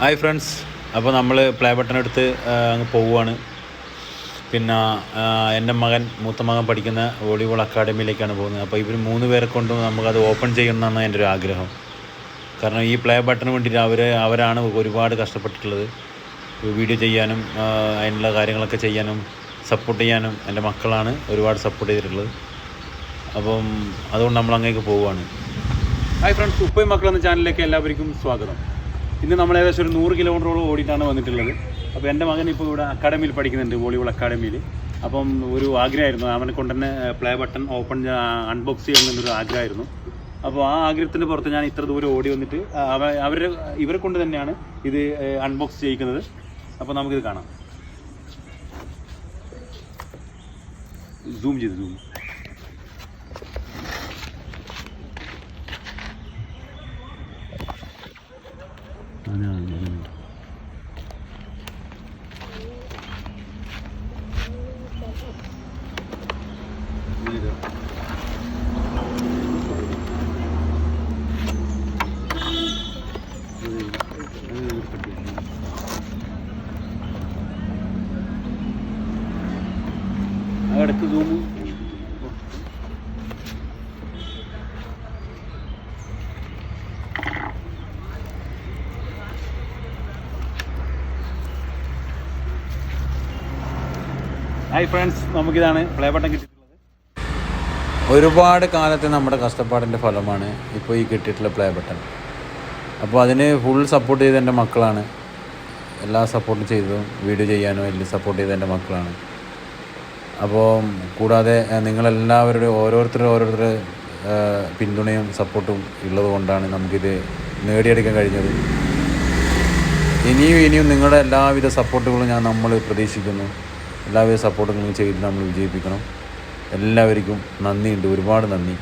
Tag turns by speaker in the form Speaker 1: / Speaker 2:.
Speaker 1: Hi friends അപ്പോൾ നമ്മൾ play button എടുത്ത് അങ്ങ് പോവുകയാണ് പിന്നെ എന്റെ മകൻ മൂത്ത മകൻ പഠിക്കുന്ന വോളിബോൾ അക്കാഡമിയിലേക്കാണ് പോകുന്നത്. അപ്പോൾ ഇവർ മൂന്ന് പേരെ കൊണ്ടും നമുക്കത് ഓപ്പൺ ചെയ്യണമെന്നാണ് എന്റെ ഒരു ആഗ്രഹം. കാരണം ഈ പ്ലേ ബട്ടൺ വേണ്ടിയിട്ട് അവർ അവരാണ് ഒരുപാട് കഷ്ടപ്പെട്ടിട്ടുള്ളത്. വീഡിയോ ചെയ്യാനും അതിനുള്ള കാര്യങ്ങളൊക്കെ ചെയ്യാനും സപ്പോർട്ട് ചെയ്യാനും എന്റെ മക്കളാണ് ഒരുപാട് സപ്പോർട്ട് ചെയ്തിട്ടുള്ളത്. അപ്പം അതുകൊണ്ട് നമ്മൾ അങ്ങേക്ക് പോവുകയാണ് ഹായ് ഫ്രണ്ട്സ് ഉപ്പയും മക്കൾ എന്ന ചാനലിലേക്ക് എല്ലാവർക്കും സ്വാഗതം. ഇന്ന് നമ്മൾ ഏകദേശം ഒരു നൂറ് കിലോമീറ്ററോളം ഓടിയിട്ടാണ് വന്നിട്ടുള്ളത്. അപ്പോൾ എന്റെ മകൻ ഇപ്പോൾ ഇവിടെ അക്കാഡമിയിൽ പഠിക്കുന്നുണ്ട് വോളിബോൾ അക്കാഡമിയിൽ അപ്പം ഒരു ആഗ്രഹമായിരുന്നു. അവനെ കൊണ്ട് തന്നെ പ്ലേ ബട്ടൺ ഓപ്പൺ അൺബോക്സ് ചെയ്യണമെന്നൊരു ആഗ്രഹമായിരുന്നു. അപ്പോൾ ആ ആഗ്രഹത്തിന്റെ പുറത്ത് ഞാൻ ഇത്ര ദൂരം ഓടി വന്നിട്ട് അവ അവരെ ഇവരെ കൊണ്ട് തന്നെയാണ് ഇത് അൺബോക്സ് ചെയ്യിക്കുന്നത്. അപ്പോൾ നമുക്കിത് കാണാം. സൂം ചെയ്ത് സൂം ഇടയ്ക്ക് സൂമ് ഹായ് ഫ്രണ്ട്സ് നമുക്കിതാണ് പ്ലേ ബട്ടൺ കിട്ടിയിട്ടുള്ളത്. ഒരുപാട് കാലത്തെ നമ്മുടെ കഷ്ടപ്പാടിന്റെ ഫലമാണ് ഇപ്പോൾ ഈ കിട്ടിയിട്ടുള്ള പ്ലേ ബട്ടൺ അപ്പോൾ അതിന് ഫുൾ സപ്പോർട്ട് ചെയ്ത എന്റെ മക്കളാണ്. എല്ലാ സപ്പോർട്ടും ചെയ്തതും വീഡിയോ ചെയ്യാനും എല്ലാം സപ്പോർട്ട് ചെയ്ത എന്റെ മക്കളാണ്. അപ്പോൾ കൂടാതെ നിങ്ങളെല്ലാവരുടെ ഓരോരുത്തരും ഓരോരുത്തരുടെ പിന്തുണയും സപ്പോർട്ടും ഉള്ളതുകൊണ്ടാണ് നമുക്കിത് നേടിയെടുക്കാൻ കഴിഞ്ഞത്. ഇനിയും ഇനിയും നിങ്ങളുടെ എല്ലാവിധ സപ്പോർട്ടുകളും ഞാൻ നമ്മൾ പ്രതീക്ഷിക്കുന്നു. എല്ലാവിധ സപ്പോർട്ടുകളും ചെയ്ത് നമ്മൾ വിജയിപ്പിക്കണം. എല്ലാവർക്കും നന്ദിയുണ്ട്. ഒരുപാട് നന്ദി.